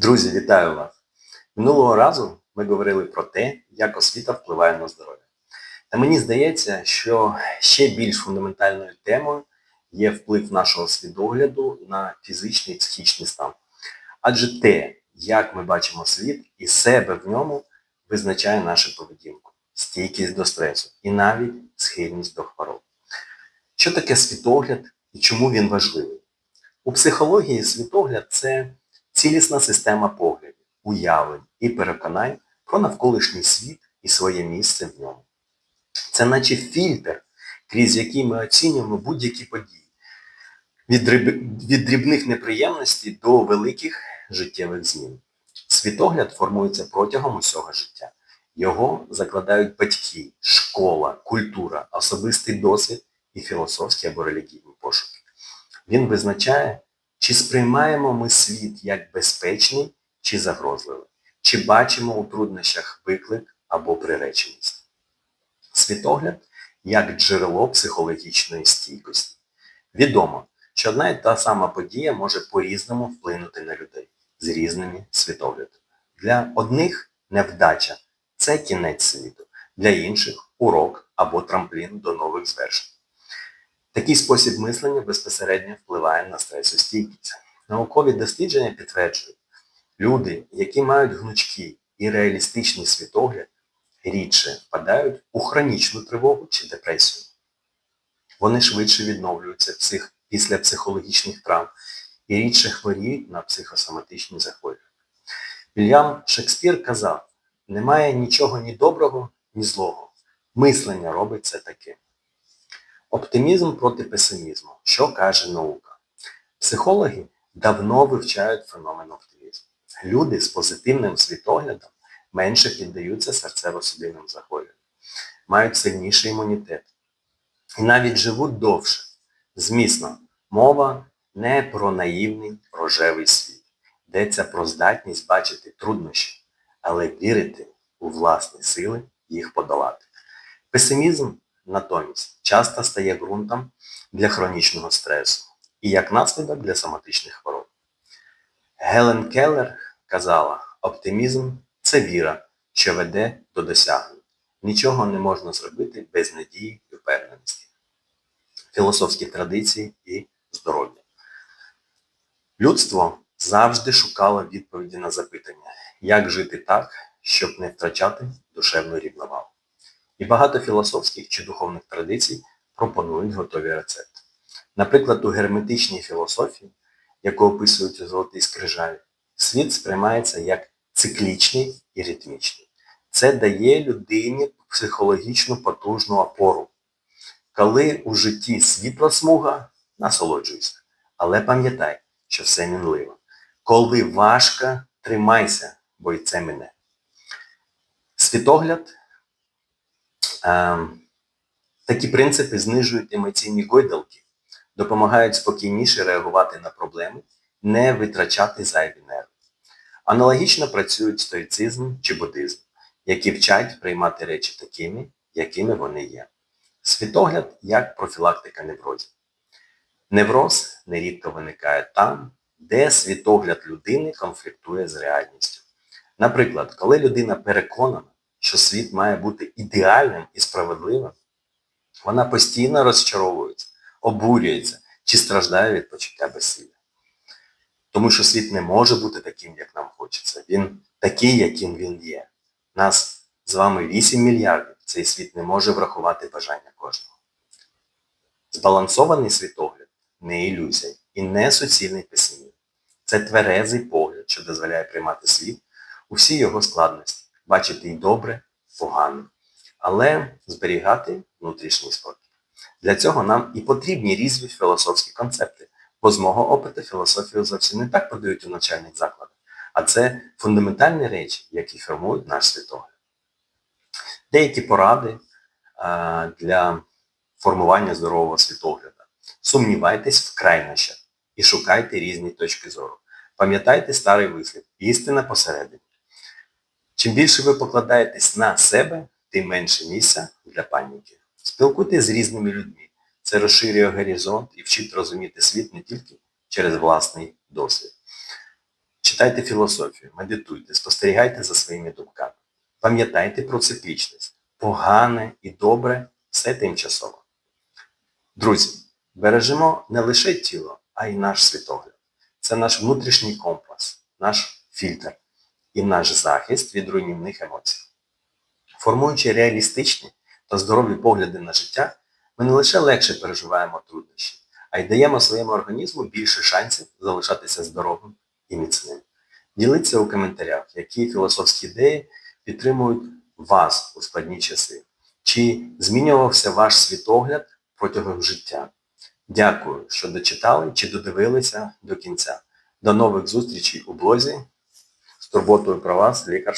Друзі, вітаю вас! Минулого разу ми говорили про те, як освіта впливає на здоров'я. Та мені здається, що ще більш фундаментальною темою є вплив нашого свідогляду на фізичний і психічний стан. Адже те, як ми бачимо світ і себе в ньому, визначає нашу поведінку, стійкість до стресу і навіть схильність до хвороб. Що таке світогляд і чому він важливий? У психології світогляд це цілісна система поглядів, уявлень і переконань про навколишній світ і своє місце в ньому. Це наче фільтр, крізь який ми оцінюємо будь-які події. Від, від дрібних неприємностей до великих життєвих змін. Світогляд формується протягом усього життя. Його закладають батьки, школа, культура, особистий досвід і філософські або релігійні пошуки. Він визначає, чи сприймаємо ми світ як безпечний чи загрозливий, чи бачимо у труднощах виклик або приреченість. Світогляд як джерело психологічної стійкості. Відомо, що одна і та сама подія може по-різному вплинути на людей з різними світоглядами. Для одних невдача це кінець світу, для інших урок або трамплін до нових звершень. Такий спосіб мислення безпосередньо впливає на стресостійкість. Наукові дослідження підтверджують, люди, які мають гнучкий і реалістичний світогляд, рідше впадають у хронічну тривогу чи депресію. Вони швидше відновлюються псих... після психологічних травм і рідше хворіють на психосоматичні захворювання. Вільям Шекспір казав, немає нічого ні доброго, ні злого. Мислення робить це таким. Оптимізм проти песимізму. Що каже наука? Психологи давно вивчають феномен оптимізму. Люди з позитивним світоглядом менше піддаються серцево-судинним захворюванням, мають сильніший імунітет і навіть живуть довше. Змісно, мова не про наївний рожевий світ. Йдеться про здатність бачити труднощі, але вірити у власні сили їх подолати. Песимізм натомість часто стає ґрунтом для хронічного стресу і як наслідок для соматичних хвороб. Гелен Келлер казала, оптимізм це віра, що веде до досягнень. Нічого не можна зробити без надії і впевненості. Філософські традиції і здоров'я. Людство завжди шукало відповіді на запитання, як жити так, щоб не втрачати душевну рівновагу. І багато філософських чи духовних традицій пропонують готові рецепти. Наприклад, у герметичній філософії, яку описують у Золотій скрижалі, світ сприймається як циклічний і ритмічний. Це дає людині психологічну потужну опору. Коли у житті світла смуга, насолоджуйся. Але пам'ятай, що все мінливо. Коли важко, тримайся, бо й це мене. Світогляд Ем, Такі принципи знижують емоційні гойдалки, допомагають спокійніше реагувати на проблеми, не витрачати зайві нерви. Аналогічно працюють стоїцизм чи буддизм, які вчать приймати речі такими, якими вони є. Світогляд як профілактика неврозів. Невроз нерідко виникає там, де світогляд людини конфліктує з реальністю. Наприклад, коли людина переконана, що світ має бути ідеальним і справедливим, вона постійно розчаровується, обурюється чи страждає від почуття безсилля. Тому що світ не може бути таким, як нам хочеться. Він такий, яким він є. Нас з вами 8 мільярдів. Цей світ не може врахувати бажання кожного. Збалансований світогляд не ілюзія і не суцільний песимізм. Це тверезий погляд, що дозволяє приймати світ у всій його складності бачити і добре, погано, але зберігати внутрішній спокій. Для цього нам і потрібні різні філософські концепти, бо з мого опиту філософію зовсім не так подають у навчальних закладах, а це фундаментальні речі, які формують наш світогляд. Деякі поради для формування здорового світогляду. Сумнівайтесь в крайнощах і шукайте різні точки зору. Пам'ятайте старий вислів істина посередині. Чим більше ви покладаєтесь на себе, тим менше місця для паніки. Спілкуйтесь з різними людьми. Це розширює горизонт і вчить розуміти світ не тільки через власний досвід. Читайте філософію, медитуйте, спостерігайте за своїми думками. Пам'ятайте про циклічність. Погане і добре все тимчасово. Друзі, бережемо не лише тіло, а й наш світогляд. Це наш внутрішній компас, наш фільтр і наш захист від руйнівних емоцій. Формуючи реалістичні та здорові погляди на життя, ми не лише легше переживаємо труднощі, а й даємо своєму організму більше шансів залишатися здоровим і міцним. Діліться у коментарях, які філософські ідеї підтримують вас у складні часи. Чи змінювався ваш світогляд протягом життя? Дякую, що дочитали чи додивилися до кінця. До нових зустрічей у блозі. Турботою про вас, лікар.